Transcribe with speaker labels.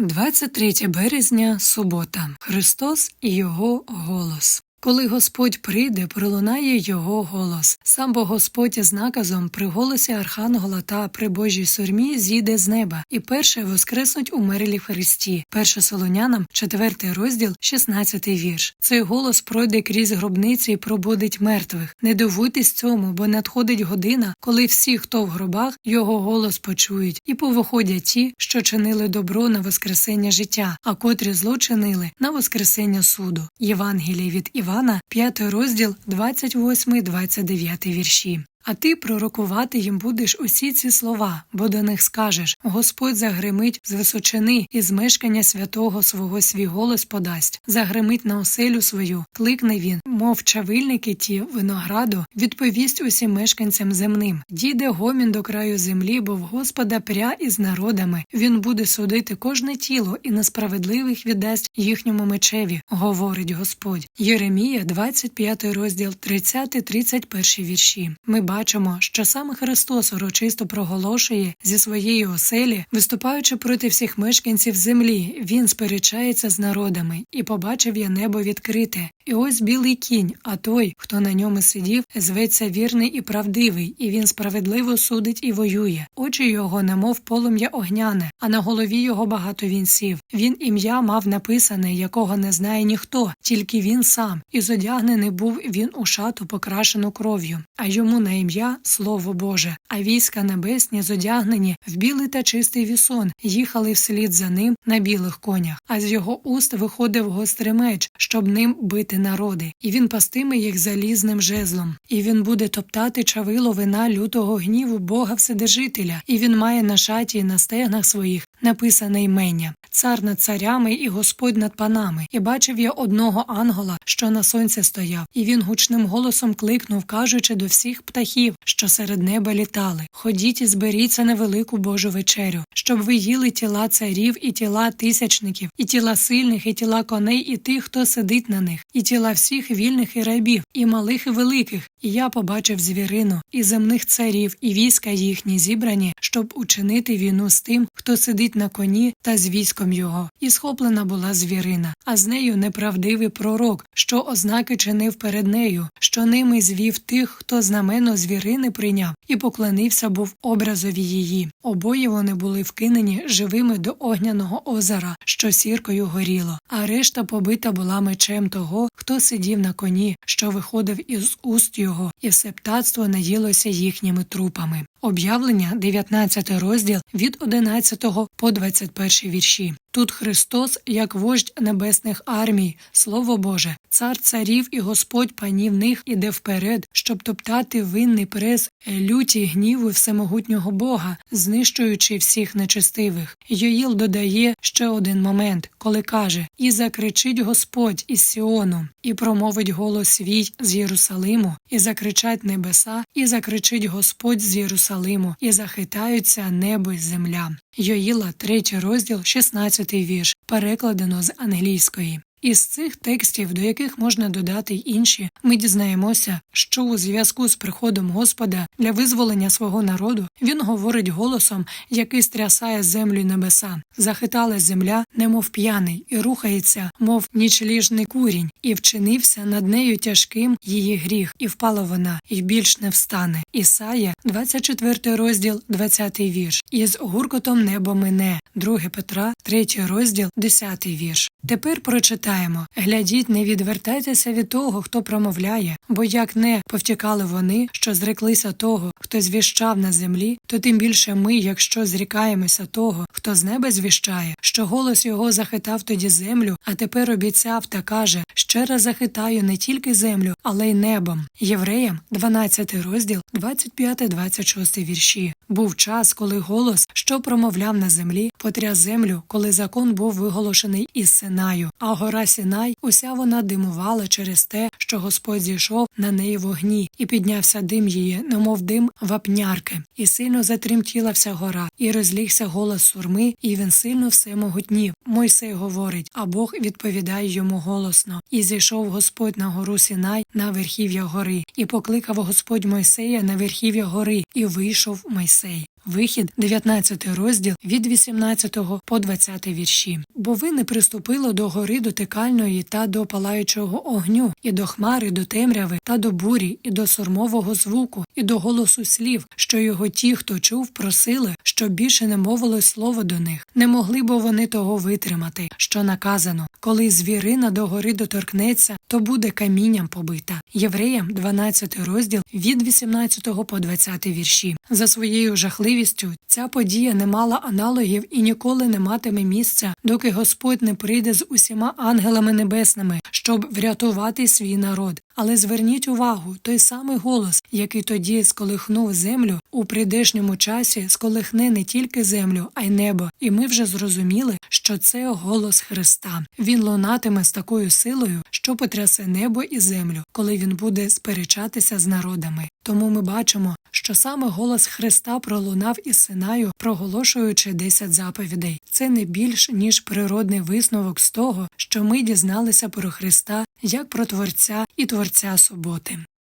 Speaker 1: 23 березня, субота. Христос і Його голос. Коли Господь прийде, пролунає його голос. Сам бо Господь із наказом при голосі Архангела та при Божій сурмі зійде з неба, і перше воскреснуть умерлі в Христі. Перше Солонянам, 4 розділ, 16 вірш. Цей голос пройде крізь гробниці і пробудить мертвих. Не дивуйтесь цьому, бо надходить година, коли всі, хто в гробах, його голос почують, і повиходять ті, що чинили добро на воскресення життя, а котрі зло чинили на воскресення суду. Євангеліє від Івана, 5 розділ, 28-29 вірші. А ти пророкувати їм будеш усі ці слова, бо до них скажеш Господь загримить з височини і з мешкання святого свого свій голос подасть, загримить на оселю свою, кликне він, мов чавильники ті винограду, відповість усім мешканцям земним. Дійде гомін до краю землі, бо в Господа пря із народами. Він буде судити кожне тіло і несправедливих віддасть їхньому мечеві, говорить Господь. Єремія, 25 розділ, 30-31 вірші. Ми бачимо, що саме Христос урочисто проголошує зі своєї оселі, виступаючи проти всіх мешканців землі, він сперечається з народами, і побачив я небо відкрите. І ось білий кінь, а той, хто на ньому сидів, зветься вірний і правдивий, і він справедливо судить і воює. Очі його, немов полум'я огняне, а на голові його багато вінців. Він ім'я мав написане, якого не знає ніхто, тільки він сам, і зодягнений був він у шату, покрашену кров'ю, а йому на ім'я Слово Боже, а війська небесні зодягнені в білий та чистий вісон, їхали вслід за ним на білих конях, а з його уст виходив гострий меч, щоб ним бити народи, і він пастиме їх залізним жезлом, і він буде топтати чавило вина лютого гніву Бога Вседержителя, і він має на шаті і на стегнах своїх написане імення, цар над царями і Господь над панами. І бачив я одного ангела, що на сонці стояв, і він гучним голосом кликнув, кажучи до всіх птахів, що серед неба літали. Ходіть і зберіться на велику Божу вечерю, щоб ви їли тіла царів і тіла тисячників, і тіла сильних, і тіла коней, і тих, хто сидить на них, і тіла всіх вільних і рабів, і малих, і великих. І я побачив звірину, і земних царів, і війська їхні зібрані, щоб учинити війну з тим, хто сидить на коні та з військом його. І схоплена була звірина, а з нею неправдивий пророк, що ознаки чинив перед нею, що ними звів тих, хто знамено звірини прийняв, і поклонився був образові її. Обоє вони були вкинені живими до огняного озера, що сіркою горіло, а решта побита була мечем того, хто сидів на коні, що виходив із уст його, і все птацтво наїлося їхніми трупами. Об'явлення, 19 розділ від 11 по 21 вірші. Тут Христос, як вождь небесних армій, Слово Боже, цар царів і Господь панів них іде вперед, щоб топтати винний прес люті гніву всемогутнього Бога, знищуючи всіх нечестивих. Йоїл додає ще один момент, коли каже: І закричить Господь із Сіону, і промовить голос свій з Єрусалиму, і закричать небеса, і закричить Господь з Єрусалиму, і захитаються небо й земля. Йоїла, 3 розділ, 16 вірш, перекладено з англійської. Із цих текстів, до яких можна додати й інші, ми дізнаємося, що у зв'язку з приходом Господа для визволення свого народу він говорить голосом, який стрясає землю небеса. Захитала земля, немов п'яний, і рухається, мов нічліжний курінь, і вчинився над нею тяжким її гріх, і впала вона, і більш не встане. Ісая, 24 розділ, 20 вірш. І з гуркотом небо мине, 2 Петра, 3 розділ, 10 вірш. Тепер прочитаємо глядіть, не відвертайтеся від того, хто промовляє, бо як не повтікали вони, що зреклися того, хто звіщав на землі, то тим більше ми, якщо зрікаємося того, хто з неба звіщає, що голос його захитав тоді землю, а тепер обіцяв та каже: ще раз захитаю не тільки землю, але й небом. Євреям, 12 розділ, 25-26 вірші. Був час, коли голос, що промовляв на землі, потряс землю, коли закон був виголошений із Синаю, а гора Сінай, уся вона димувала через те, що Господь зійшов на неї вогні, і піднявся дим її, немов дим вапнярки, і сильно затремтіла вся гора, і розлігся голос сурми, і він сильно все могутнів. Мойсей говорить, а Бог відповідає йому голосно. І зійшов Господь на гору Сінай на верхів'я гори, і покликав Господь Мойсея на верхів'я гори, і вийшов Мойсей. Вихід, 19 розділ від 18 по 20 вірші. Бо ви не приступили до гори дотикальної та до палаючого огню, і до хмари, до темряви та до бурі, і до сурмового звуку, і до голосу слів, що його ті, хто чув, просили, щоб більше не мовилось слово до них. Не могли б вони того витримати, що наказано. Коли звірина до гори доторкнеться, то буде камінням побита. Євреям 12 розділ від 18 по 20 вірші. За своєю жахливістю ця подія не мала аналогів і ніколи не матиме місця, доки Господь не прийде з усіма ангелами небесними, щоб врятувати свій народ. Але зверніть увагу, той самий голос, який тоді сколихнув землю, у прийдешньому часі сколихне не тільки землю, а й небо. І ми вже зрозуміли, що це голос Христа. Він лунатиме з такою силою, що потрясе небо і землю, коли він буде сперечатися з народами. Тому ми бачимо, що саме голос Христа пролунав із Синаю, проголошуючи десять заповідей. Це не більш ніж природний висновок з того, що ми дізналися про Христа як про Творця і Творця суботи.